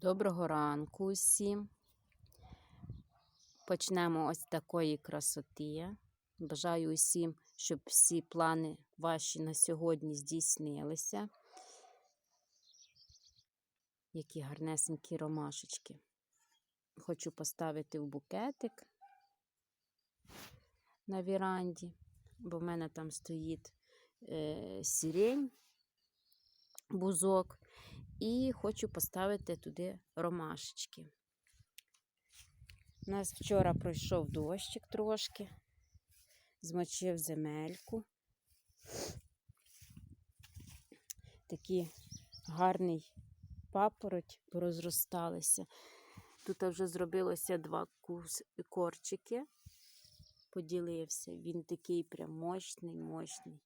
Доброго ранку усім. Почнемо ось такої красоти. Бажаю усім, щоб всі плани ваші на сьогодні здійснилися. Які гарнесенькі ромашечки. Хочу поставити в букетик на віранді, бо в мене там стоїть е, сирень, бузок. І хочу поставити туди ромашечки. У нас вчора пройшов дощик трошки, змочив земельку. Такий гарний папороть порозросталися. Тут вже зробилося два корчики. Поділився. Він такий прям мощний, мощний,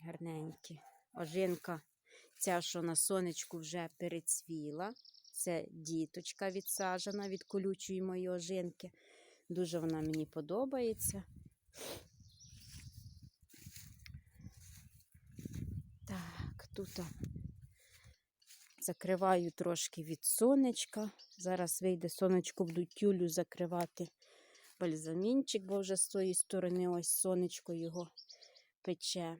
гарненький. Ожинка Ця, що на сонечку вже перецвіла. Це діточка відсаджена від колючої моєї ожинки. Дуже вона мені подобається. Так, тут закриваю трошки від сонечка. Зараз вийде сонечко, буду тюлю закривати бальзамінчик, бо вже з тої сторони ось сонечко його пече.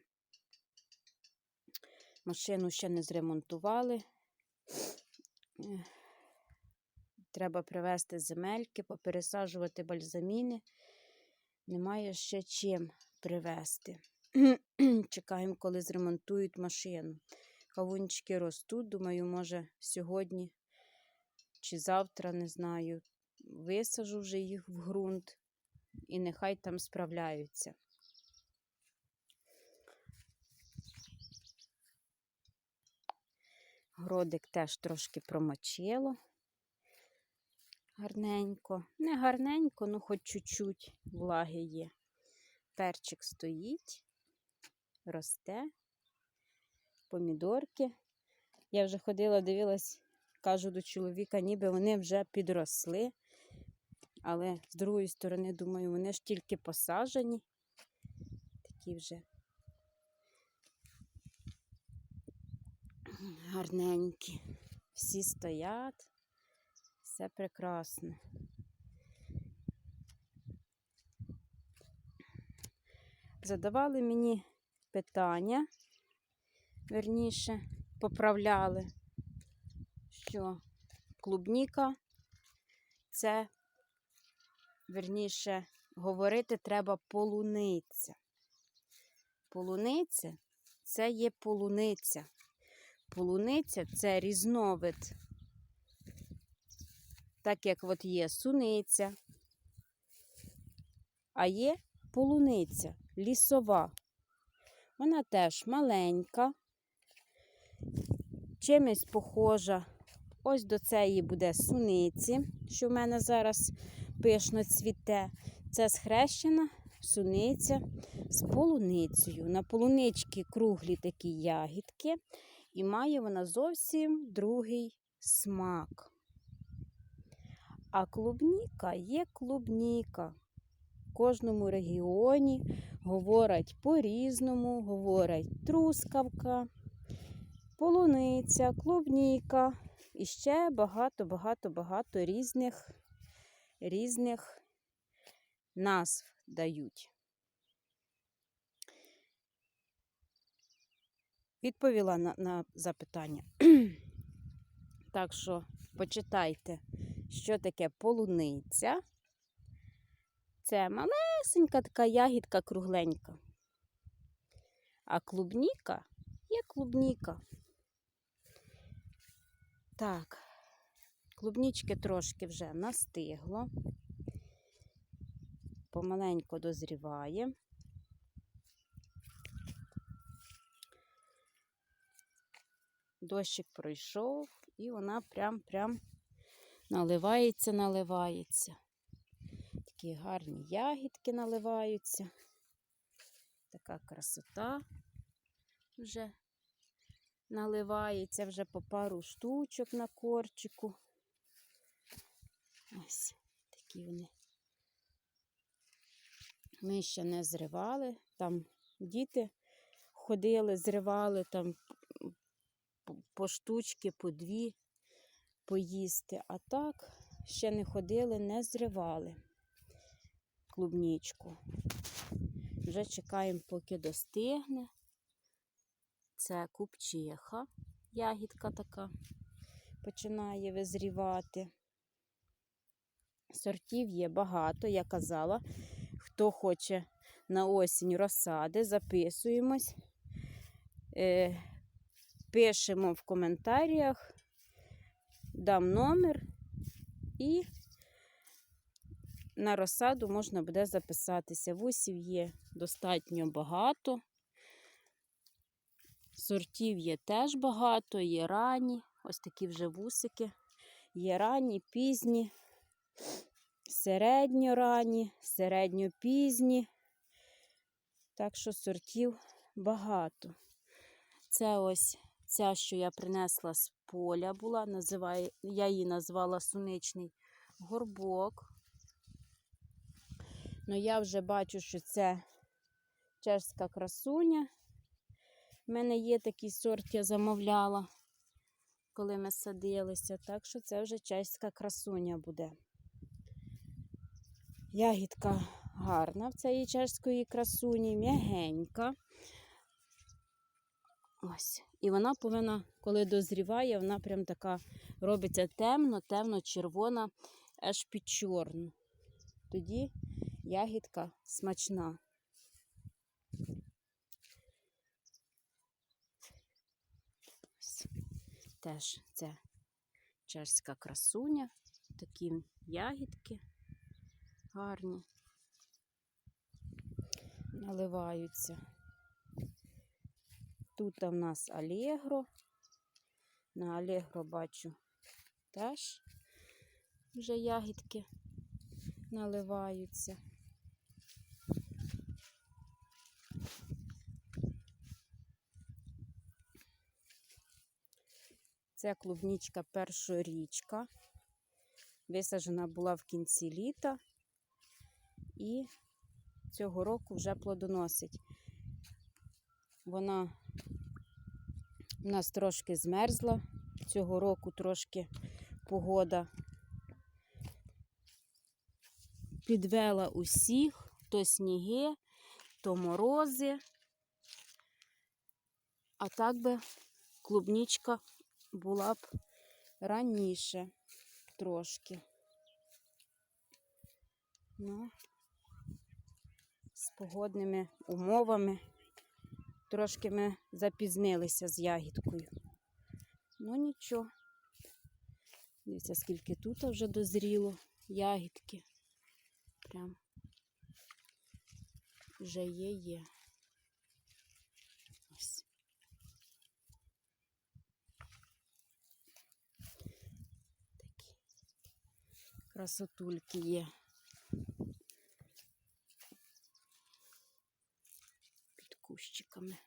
Машину ще не зремонтували. Треба привезти земельки, попересаджувати бальзаміни. Немає ще чим привезти. Чекаємо, коли зремонтують машину. Кавунчики ростуть. Думаю, може, сьогодні чи завтра, не знаю, висажу вже їх в ґрунт і нехай там справляються. Гродик теж трошки промочило. Гарненько. Не гарненько, ну хоч чуть-чуть влаги є. Перчик стоїть, росте, помідорки. Я вже ходила, дивилась, кажу до чоловіка, ніби вони вже підросли. Але з другої сторони, думаю, вони ж тільки посаджені. Такі вже гарненькі. Всі стоять, все прекрасно. Задавали мені питання, верніше, поправляли, що клубніка це, верніше, говорити треба полуниця. Полуниця це є полуниця. Полуниця це різновид, так як от є суниця, а є полуниця лісова. Вона теж маленька, чимось похожа. Ось до цієї буде суниці, що в мене зараз пишно цвіте. Це схрещена суниця з полуницею. На полунички круглі такі ягідки. І має вона зовсім другий смак. А клубніка є клубніка. В кожному регіоні говорять по-різному, говорять трускавка, полуниця, клубніка і ще багато-багато-багато різних, різних назв дають. Відповіла на, на запитання. так що почитайте, що таке полуниця. Це малесенька така ягідка кругленька. А клубніка є клубніка. Так, клубнічки трошки вже настигло, помаленько дозріває. Дощик пройшов, і вона прям-прям наливається, наливається. Такі гарні ягідки наливаються. Така красота вже наливається вже по пару штучок на корчику. Ось такі вони. Ми ще не зривали, там діти ходили, зривали там по штучки, по дві. поїсти. А так ще не ходили, не зривали клубнічку. Вже чекаємо, поки достигне. Це купчиха, ягідка така починає визрівати. Сортів є багато, я казала. Хто хоче на осінь розсади, записуємось, е, пишемо в коментарях, дам номер і на розсаду можна буде записатися. Вусів є достатньо багато. Сортів є теж багато, є ранні, ось такі вже вусики. Є ранні, пізні, середньоранні, середньопізні. Так що сортів багато. Це ось ця, що я принесла з поля була, називає, я її назвала суничний горбок. Ну я вже бачу, що це чешська красуня. У мене є такий сорт, я замовляла, коли ми садилися. Так що це вже чеська красуня буде. Ягідка гарна в цієї чеської красуні, м'ягенька. Ось. І вона повинна, коли дозріває, вона прям така робиться темно, темно-червона, аж під чорну. Тоді ягідка смачна. Ось. Теж це чешська красуня, такі ягідки гарні, наливаються. Тут у нас Алегро. На Алегро бачу теж вже ягідки наливаються. Це клубнічка першорічка. Висаджена була в кінці літа і цього року вже плодоносить. Вона у нас трошки змерзла. Цього року трошки погода підвела усіх, то сніги, то морози. А так би клубнічка була б раніше трошки. Ну, з погодними умовами трошки ми запізнилися з ягідкою. Ну нічого. Дивіться, скільки тут вже дозріло ягідки. Прям вже є, є. Такі красотульки є. Під кущиками.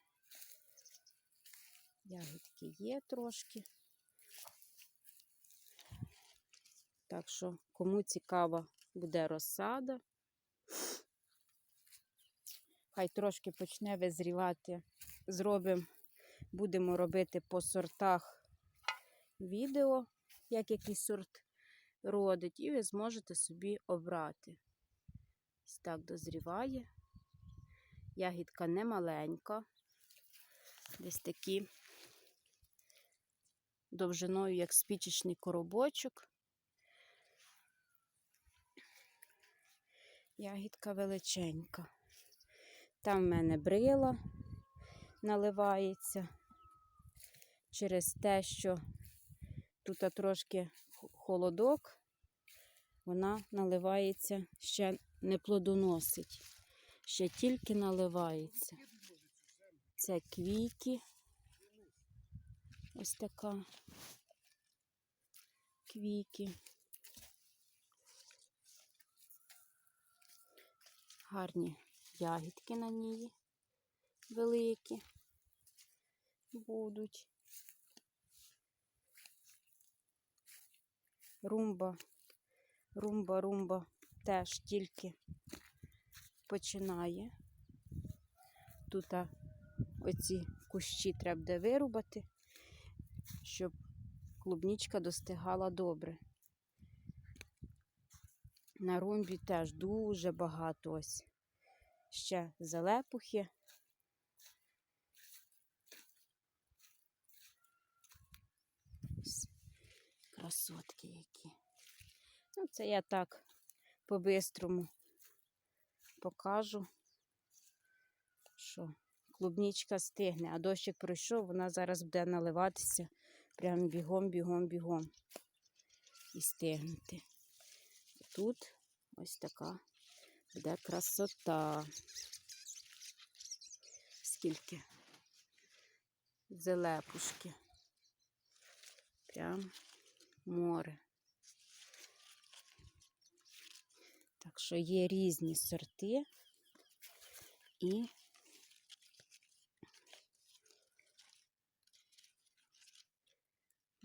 Ягідки є трошки. Так що, кому цікава буде розсада, хай трошки почне визрівати. Зробимо, будемо робити по сортах відео, як який сорт родить, і ви зможете собі обрати. Ось так дозріває. Ягідка не маленька. Десь такі довжиною, як спічечний коробочок. Ягідка величенька. Там в мене брила наливається через те, що тут трошки холодок, вона наливається, ще не плодоносить, ще тільки наливається. Це квіті. Ось така квіки. Гарні ягідки на ній великі будуть. Румба, румба, румба теж тільки починає. Тут оці кущі треба вирубати, щоб клубнічка достигала добре. На румбі теж дуже багато ось. Ще залепухи. Ось Красотки які. Ну, це я так по-бистрому покажу, що клубнічка стигне, а дощик пройшов, вона зараз буде наливатися прям бігом, бігом, бігом і стигнути. Тут ось така буде красота. Скільки зелепушки. Прям море. Так що є різні сорти і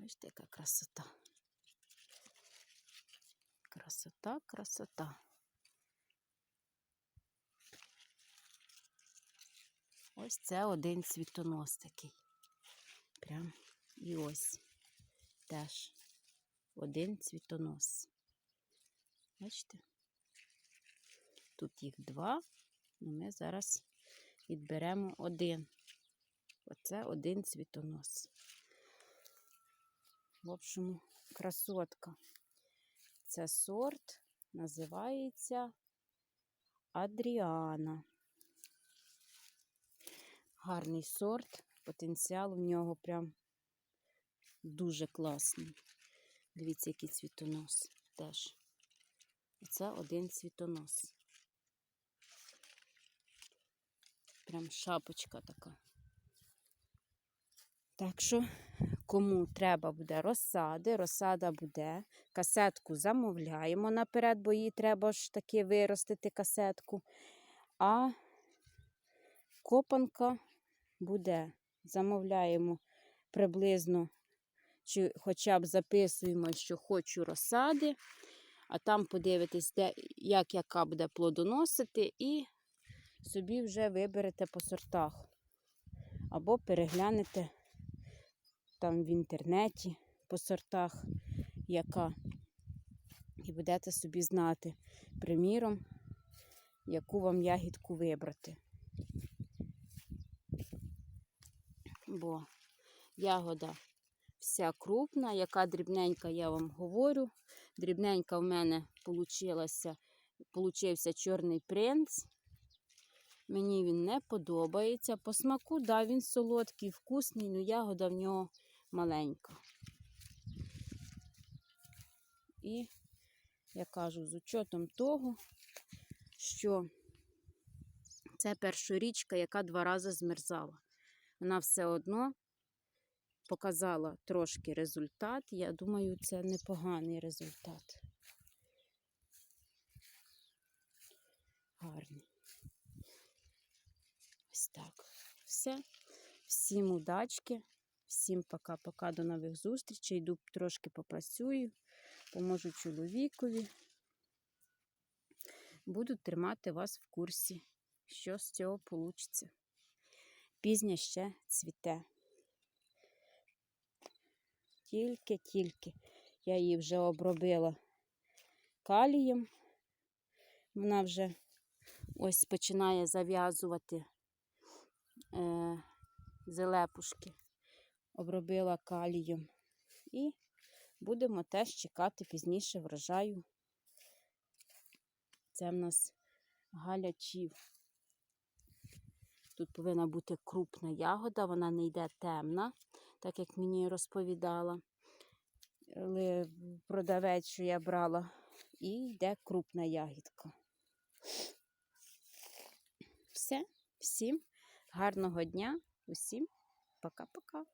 Бачите, яка красота. Красота, красота. Ось це один цвітонос такий. Прям і ось теж один цвітонос. Бачите? Тут їх два, і ми зараз відберемо один. Оце один цвітонос. В общем, красотка. Це сорт називається Адріана. Гарний сорт, потенціал в нього прям дуже класний. Дивіться, який цвітонос теж. Це один цвітонос. Прям шапочка така. Так що, кому треба буде розсади, розсада буде. Касетку замовляємо наперед, бо їй треба ж таки виростити касетку. А копанка буде. Замовляємо приблизно, чи хоча б записуємо, що хочу розсади, а там подивитись, де, як яка буде плодоносити, і собі вже виберете по сортах. Або переглянете там в інтернеті по сортах, яка. І будете собі знати, приміром, яку вам ягідку вибрати. Бо ягода вся крупна, яка дрібненька, я вам говорю. Дрібненька в мене получився чорний принц. Мені він не подобається. По смаку, да, він солодкий, вкусний, але ягода в нього маленька. І я кажу, з учетом того, що це першорічка, яка два рази змерзала. Вона все одно показала трошки результат. Я думаю, це непоганий результат. Гарний. Ось так. Все. Всім удачки, всім пока-пока, до нових зустрічей. Йду трошки попрацюю, поможу чоловікові. Буду тримати вас в курсі, що з цього вийде. Пізня ще цвіте. Тільки-тільки я її вже обробила калієм. Вона вже ось починає зав'язувати е, зелепушки. Обробила калієм. І будемо теж чекати пізніше врожаю. Це в нас галячів. Тут повинна бути крупна ягода, вона не йде темна, так як мені розповідала продавець, що я брала, і йде крупна ягідка. Все, всім гарного дня, усім пока-пока.